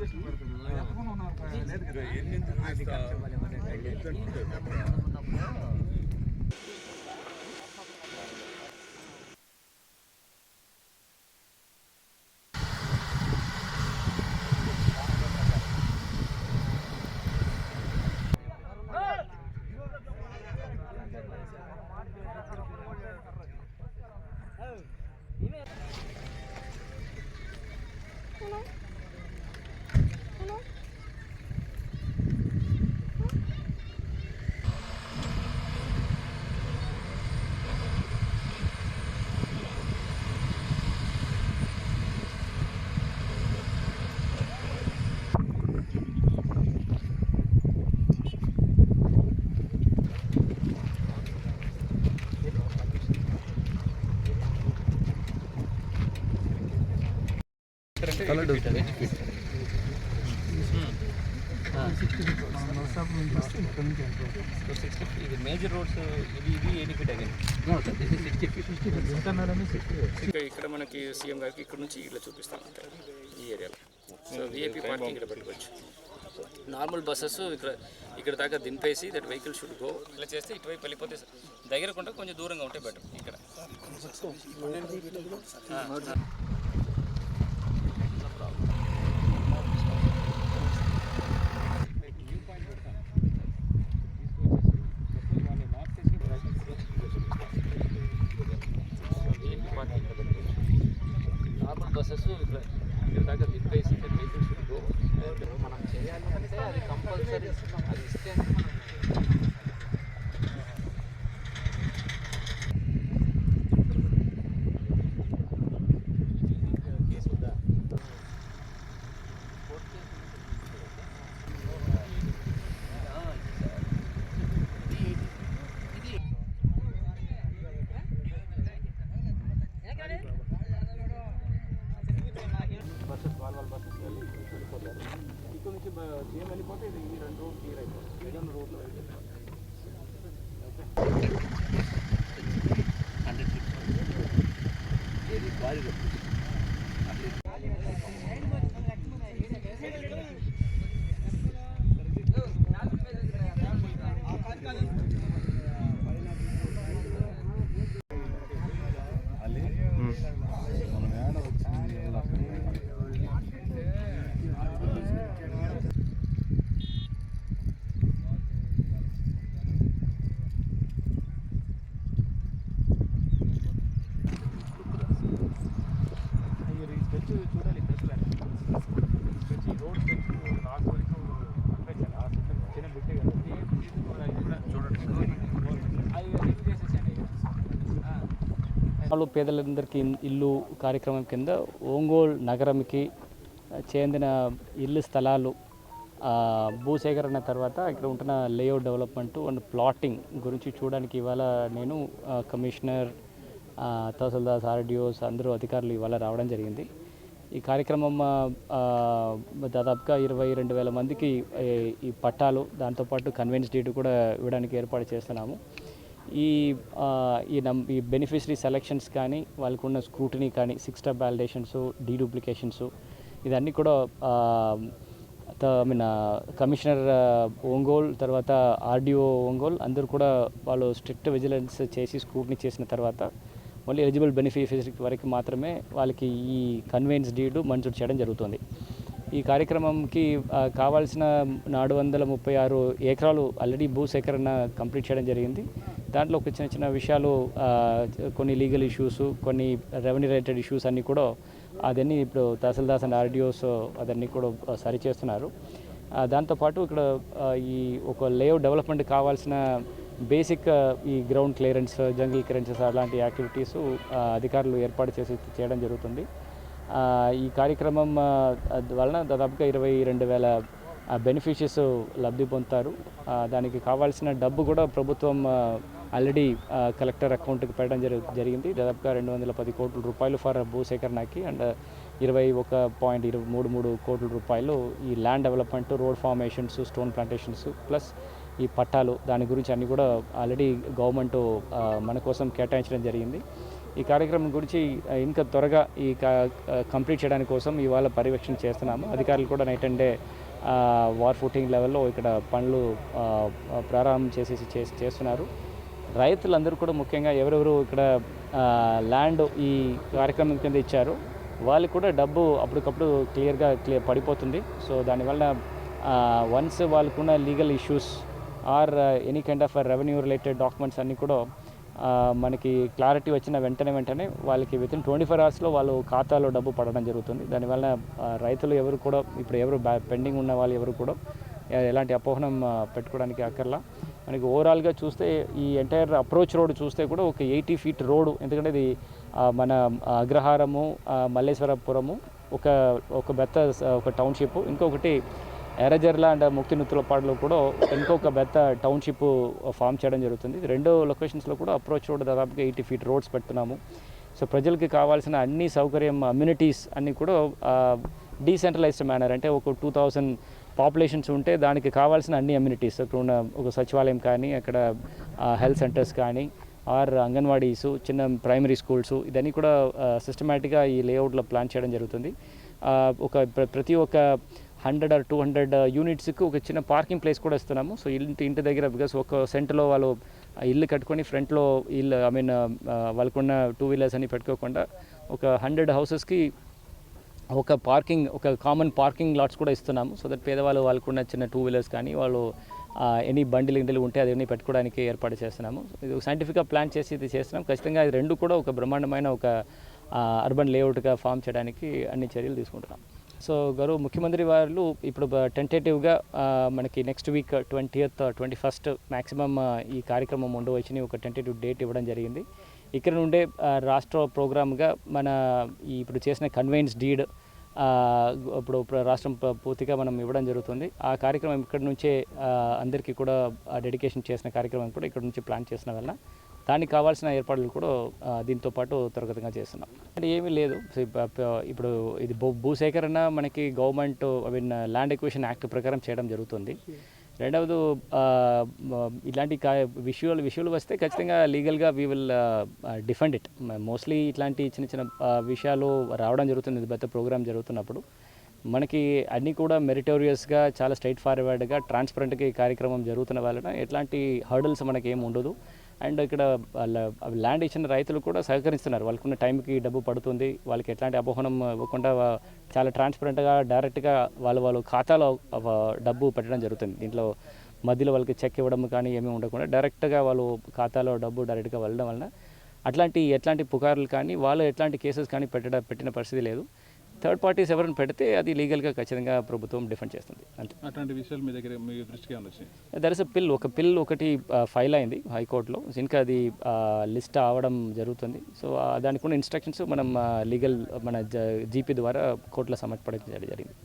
ఎన్ని ఇది major roads ఇది ఇది ఎయిటీ ఫీట్ అగైన్ ఇక్కడ ఇక్కడ మనకి సీఎం గారికి ఇక్కడ నుంచి ఇట్లా చూపిస్తాం ఈ ఏరియాలో సో విఐపి పార్కింగ్ ఇక్కడ పెట్టుకోవచ్చు. నార్మల్ బస్సెస్ ఇక్కడ ఇక్కడ దాకా దింపేసి దట్ వెహికల్ షుడ్ గో ఇలా చేస్తే ఇటువైపు వెళ్ళిపోతే దగ్గర కొంటే కొంచెం దూరంగా ఉంటే బెటర్ ఇక్కడ ఆ, ఆ. నార్మల్ బస్సెస్ ఇక్కడ ఇక్కడ దాకా దింపేసి మనం చేయాలి అంటే అది కంపల్సరీ అది ఇస్తే బస్సెస్ వాళ్ళ బస్సెస్ వెళ్ళి వెళ్ళిపోతారు ఇక్కడ నుంచి సీఎం వెళ్ళిపోతే ఇది ఈ రెండు రోడ్ క్లియర్ అయిపోతుంది ఏదైనా రోడ్లో వెళ్ళిపోతారు మనం ఏడ వచ్చింది మీరు ఈ స్ట్రెచ్ చూడాలి ప్రెస్ స్ట్రెచ్ ఈ రోడ్ స్ట్రెచ్ నాకు వరకు పంపించాలి ఆ స్ట్రెచ్ చిన్న బిట్టే కదా ఇది కూడా చూడండి అది లిఫ్ట్ చేసేసండి వాళ్ళు పేదలందరికీ ఇల్లు కార్యక్రమం కింద ఒంగోలు నగరంకి చెందిన ఇల్లు స్థలాలు భూసేకరణ తర్వాత ఇక్కడ ఉంటున్న లేఅవుట్ డెవలప్మెంట్ అండ్ ప్లాటింగ్ గురించి చూడడానికి ఇవాళ నేను కమిషనర్ తహసీల్దార్ తహసీల్దార్స్ ఆర్డిఓస్ అందరూ అధికారులు ఇవాళ రావడం జరిగింది. ఈ కార్యక్రమం దాదాపుగా ఇరవై రెండు వేల మందికి ఈ- పట్టాలు దాంతోపాటు కన్వెన్స్ డేట్ కూడా ఇవ్వడానికి ఏర్పాటు చేస్తున్నాము. ఈ ఈ నం ఈ బెనిఫిషరీ సెలెక్షన్స్ కానీ వాళ్ళకు ఉన్న స్క్రూటినీ కానీ సిక్స్ స్టాప్ వ్యాలిడేషన్స్ డీడూప్లికేషన్స్ ఇదన్నీ కూడా ఐ మీన్ కమిషనర్ ఒంగోల్ తర్వాత ఆర్డీఓ ఒంగోల్ అందరూ కూడా వాళ్ళు స్ట్రిక్ట్ విజిలెన్స్ చేసి స్క్రూటినీ చేసిన తర్వాత ఓన్లీ ఎలిజిబుల్ బెనిఫిషరీ వరకు మాత్రమే వాళ్ళకి ఈ కన్వెన్స్ డీడ్ మంజూరు చేయడం జరుగుతుంది. ఈ కార్యక్రమంకి కావాల్సిన నాలుగు వందల ముప్పై ఆరు ఎకరాలు ఆల్రెడీ భూసేకరణ కంప్లీట్ చేయడం జరిగింది. దాంట్లో ఒక చిన్న చిన్న విషయాలు కొన్ని లీగల్ ఇష్యూస్ కొన్ని రెవెన్యూ రిలేటెడ్ ఇష్యూస్ అన్నీ కూడా అదన్నీ ఇప్పుడు తహసీల్దార్స్ అండ్ ఆర్డిఓస్ అదన్నీ కూడా సరిచేస్తున్నారు. సరి చేస్తున్నారు దాంతోపాటు ఇక్కడ ఈ ఒక లేఅవుట్ డెవలప్మెంట్ కావాల్సిన బేసిక్ ఈ గ్రౌండ్ క్లియరెన్స్ జంగిల్ క్లియరెన్సెస్ అలాంటి యాక్టివిటీస్ అధికారులు ఏర్పాటు చేసి చేయడం జరుగుతుంది. ఈ కార్యక్రమం వలన దాదాపుగా ఇరవై రెండు వేల బెనిఫిషియర్స్ లబ్ధి పొందుతారు. దానికి కావాల్సిన డబ్బు కూడా ప్రభుత్వం ఆల్రెడీ కలెక్టర్ అకౌంట్కి పెట్టడం జరి జరిగింది. దాదాపుగా రెండు వందల పది కోట్ల రూపాయలు ఫర్ భూసేకరణకి అండ్ ఇరవై ఒక పాయింట్ ఇరవై మూడు మూడు కోట్ల రూపాయలు ఈ land development road formations stone plantations plus ఈ పట్టాలు దాని గురించి అన్నీ కూడా ఆల్రెడీ గవర్నమెంట్ మన కోసం కేటాయించడం జరిగింది. ఈ కార్యక్రమం గురించి ఇంకా త్వరగా ఈ కంప్లీట్ చేయడానికి కోసం ఇవాళ పర్యవేక్షణ చేస్తున్నాము. అధికారులు కూడా night and day war footing లెవెల్లో ఇక్కడ పనులు ప్రారంభం చేసేసి చేసి చేస్తున్నారు. రైతులందరూ కూడా ముఖ్యంగా ఎవరెవరు ఇక్కడ ల్యాండ్ ఈ కార్యక్రమం కింద ఇచ్చారు వాళ్ళకి కూడా డబ్బు అప్పటికప్పుడు క్లియర్గా క్లియర్ పడిపోతుంది. సో దానివల్ల వన్స్ వాళ్ళకున్న legal issues or any kind of revenue related documents అన్నీ కూడా మనకి క్లారిటీ వచ్చిన వెంటనే వెంటనే వాళ్ళకి విత్ ఇన్ ట్వంటీ ఫోర్ అవర్స్లో వాళ్ళు ఖాతాలో డబ్బు పడడం జరుగుతుంది. దానివల్ల రైతులు ఎవరు కూడా ఇప్పుడు ఎవరు పెండింగ్ ఉన్న వాళ్ళు ఎవరు కూడా ఎలాంటి అపోహనం పెట్టుకోవడానికి అక్కర్లా. మనకి ఓవరాల్గా చూస్తే ఈ ఎంటైర్ అప్రోచ్ రోడ్ చూస్తే కూడా ఒక ఎయిటీ ఫీట్ రోడ్ ఎందుకంటే ఇది మన అగ్రహారము మల్లేశ్వరపురము ఒక ఒక బెత్త ఒక టౌన్షిప్ ఇంకొకటి ఎరజర్ల అండ్ ముక్తి ముక్తినుత్తులపాడులో కూడా ఇంకొక బెత్త టౌన్షిప్ ఫామ్ చేయడం జరుగుతుంది. రెండో లొకేషన్స్లో కూడా అప్రోచ్ రోడ్ దాదాపుగా ఎయిటీ ఫీట్ రోడ్స్ పెడుతున్నాము. సో ప్రజలకి కావాల్సిన అన్ని సౌకర్యం అమ్యూనిటీస్ అన్నీ కూడా డీసెంట్రలైజ్డ్ మేనర్ అంటే ఒక టూ థౌజండ్ పాపులేషన్స్ ఉంటే దానికి కావాల్సిన అన్ని అమ్యూనిటీస్ అక్కడ ఉన్న ఒక సచివాలయం కానీ అక్కడ హెల్త్ సెంటర్స్ కానీ ఆర్ అంగన్వాడీస్ చిన్న ప్రైమరీ స్కూల్స్ ఇదన్నీ కూడా సిస్టమేటిక్గా ఈ లేఅవుట్లో ప్లాన్ చేయడం జరుగుతుంది. ఒక ప్రతి ఒక్క హండ్రెడ్ ఆర్ టూ హండ్రెడ్ యూనిట్స్కి ఒక చిన్న పార్కింగ్ ప్లేస్ కూడా ఇస్తున్నాము. సో ఇంటి ఇంటి దగ్గర బికాస్ ఒక సెంటర్లో వాళ్ళు ఇల్లు కట్టుకొని ఫ్రంట్లో ఇల్లు ఐ మీన్ వాళ్ళకున్న టూ వీలర్స్ అని పెట్టుకోకుండా ఒక హండ్రెడ్ హౌసెస్కి ఒక పార్కింగ్ ఒక కామన్ పార్కింగ్ లాట్స్ కూడా ఇస్తున్నాము. సో దట్ పేదవాళ్ళు వాళ్ళకున్న చిన్న టూ వీలర్స్ కానీ వాళ్ళు ఎనీ బండిలు ఇండిలు ఉంటే అదన్నీ పెట్టుకోవడానికి ఏర్పాటు చేస్తున్నాము. ఇది సైంటిఫిక్గా ప్లాన్ చేసి ఇది చేస్తున్నాం. ఖచ్చితంగా ఇది రెండు కూడా ఒక బ్రహ్మాండమైన ఒక అర్బన్ లేఅవుట్గా ఫామ్ చేయడానికి అన్ని చర్యలు తీసుకుంటున్నాం. సో గారు ముఖ్యమంత్రి వారు ఇప్పుడు టెంటేటివ్గా మనకి next week twentieth twenty first maximum ఈ కార్యక్రమం ఉండవచ్చని ఒక టెంటేటివ్ డేట్ ఇవ్వడం జరిగింది. ఇక్కడ నుండే రాష్ట్ర ప్రోగ్రామ్గా మన ఇప్పుడు చేసిన కన్వెన్స్ డీడ్ ఇప్పుడు ప్ర- రాష్ట్రం ప- పూర్తిగా మనం ఇవ్వడం జరుగుతుంది. ఆ కార్యక్రమం ఇక్కడ నుంచే అందరికీ కూడా డెడికేషన్ చేసిన కార్యక్రమం కూడా ఇక్కడ నుంచి ప్లాన్ చేసిన వల్ల దానికి కావాల్సిన ఏర్పాట్లు కూడా దీంతో పాటు త్వరగతంగా చేస్తున్నాం. అంటే ఏమీ లేదు. ఇప్పుడు ఇది భూ భూసేకరణ మనకి government I mean land acquisition act ప్రకారం చేయడం జరుగుతుంది. రెండవది ఇలాంటి కా విషయాలు విషయాలు వస్తే ఖచ్చితంగా లీగల్గా we will defend it mostly ఇట్లాంటి చిన్న చిన్న విషయాలు రావడం జరుగుతుంది. పెద్ద ప్రోగ్రామ్ జరుగుతున్నప్పుడు. మనకి అన్నీ కూడా మెరిటోరియస్గా చాలా స్ట్రైట్ ఫార్వర్డ్గా ట్రాన్స్పరెంట్గా ఈ కార్యక్రమం జరుగుతున్న వలన ఎట్లాంటి హర్డల్స్ మనకి ఏమి ఉండదు. అండ్ ఇక్కడ ల్యాండ్ ఇచ్చిన రైతులు కూడా సహకరిస్తున్నారు. వాళ్ళకున్న టైంకి డబ్బు పడుతుంది. వాళ్ళకి ఎట్లాంటి అపోహనం ఇవ్వకుండా చాలా ట్రాన్స్పరెంట్గా డైరెక్ట్గా వాళ్ళ వాళ్ళ ఖాతాలో డబ్బు పెట్టడం జరుగుతుంది. దీంట్లో మధ్యలో వాళ్ళకి చెక్ ఇవ్వడం కానీ ఏమీ ఉండకుండా డైరెక్ట్గా వాళ్ళు ఖాతాలో డబ్బు డైరెక్ట్గా వెళ్ళడం వలన అట్లాంటి ఎట్లాంటి పుకార్లు కానీ వాళ్ళు ఎట్లాంటి కేసెస్ కానీ పెట్టడం పెట్టిన పరిస్థితి లేదు. థర్డ్ పార్టీస్ ఎవరైనా పెడితే అది లీగల్గా ఖచ్చితంగా ప్రభుత్వం డిఫెండ్ చేస్తుంది. అంతే. అట్లాంటి విషయాలు మీ దగ్గర మీ దృష్టికి దర్ ఇస్ అ పిల్ ఒక పిల్ ఒకటి ఫైల్ అయింది హైకోర్టులో. ఇంకా అది లిస్ట్ అవడం జరుగుతుంది. సో దానికి ఉన్న ఇన్స్ట్రక్షన్స్ మనం లీగల్ మన జీపీ ద్వారా కోర్టులో సమర్పడం జరిగింది.